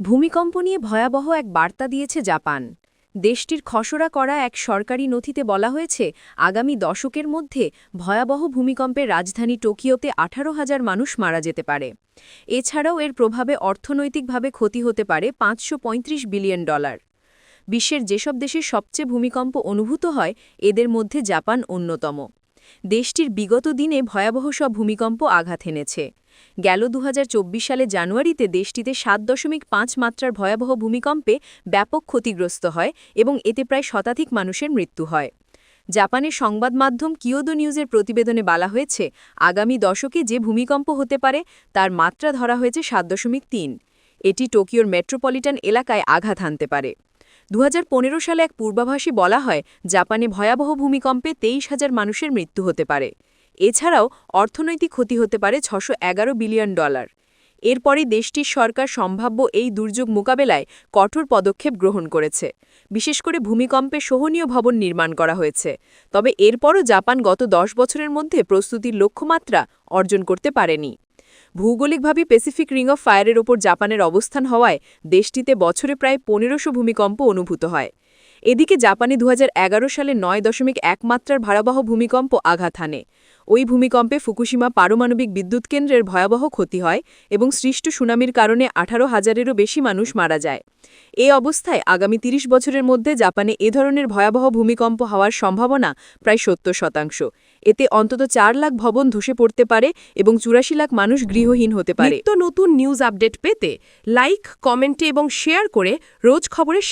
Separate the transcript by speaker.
Speaker 1: ভূমিকম্প নিয়ে ভয়াবহ এক বার্তা দিয়েছে জাপান। দেশটির খসড়া করা এক সরকারি নথিতে বলা হয়েছে, আগামী দশকের মধ্যে ভয়াবহ ভূমিকম্পে রাজধানী টোকিওতে আঠারো হাজার মানুষ মারা যেতে পারে। এছাড়াও এর প্রভাবে অর্থনৈতিকভাবে ক্ষতি হতে পারে পাঁচশো পঁয়ত্রিশ বিলিয়ন ডলার। বিশ্বের যেসব দেশে সবচেয়ে ভূমিকম্প অনুভূত হয়, এদের মধ্যে জাপান অন্যতম। দেশটির বিগত দিনে ভয়াবহ সব ভূমিকম্প আঘাত এনেছে। গেল দু হাজার চব্বিশ সালে জানুয়ারিতে দেশটিতে সাত দশমিক পাঁচ মাত্রার ভয়াবহ ভূমিকম্পে ব্যাপক ক্ষতিগ্রস্ত হয় এবং এতে প্রায় শতাধিক মানুষের মৃত্যু হয়। জাপানের সংবাদ মাধ্যম কিয়োদো নিউজের প্রতিবেদনে বলা হয়েছে, আগামী দশকে যে ভূমিকম্প হতে পারে, তার মাত্রা ধরা হয়েছে সাত দশমিক তিন। এটি টোকিওর মেট্রোপলিটন এলাকায় আঘাত হানতে পারে। দুহাজার পনেরো সালে এক পূর্বাভাসে বলা হয়, জাপানে ভয়াবহ ভূমিকম্পে তেইশ হাজার মানুষের মৃত্যু হতে পারে। এছাড়াও অর্থনৈতিক ক্ষতি হতে পারে ছশো বিলিয়ন ডলার। এরপরই দেশটির সরকার সম্ভাব্য এই দুর্যোগ মোকাবেলায় কঠোর পদক্ষেপ গ্রহণ করেছে। বিশেষ করে ভূমিকম্পে সহনীয় ভবন নির্মাণ করা হয়েছে। তবে এরপরও জাপান গত দশ বছরের মধ্যে প্রস্তুতির লক্ষ্যমাত্রা অর্জন করতে পারেনি। ভৌগোলিকভাবে প্যাসিফিক রিং অফ ফায়ারের ওপর জাপানের অবস্থান হওয়ায় দেশটিতে বছরে প্রায় পনেরোশো ভূমিকম্প অনুভূত হয়। এদিকে জাপানে দু হাজার এগারো সালে নয় দশমিক এক মাত্রার ভয়াবহ ভূমিকম্প আঘাত হানে। ওই ভূমিকম্পে ফুকুশিমা পারমাণবিক বিদ্যুৎ কেন্দ্রের ভয়াবহ ক্ষতি হয় এবং সৃষ্ট সুনামির কারণে আঠারো হাজারেরও বেশি মানুষ মারা যায়। এ অবস্থায় আগামী ৩০ বছরের মধ্যে জাপানে এ ধরনের ভয়াবহ ভূমিকম্প হওয়ার সম্ভাবনা প্রায় সত্তর শতাংশ। এতে অন্তত চার লাখ ভবন ধসে পড়তে পারে এবং চুরাশি লাখ মানুষ গৃহহীন হতে পারে।
Speaker 2: তো নতুন নিউজ আপডেট পেতে লাইক, কমেন্টে এবং শেয়ার করে রোজ খবরের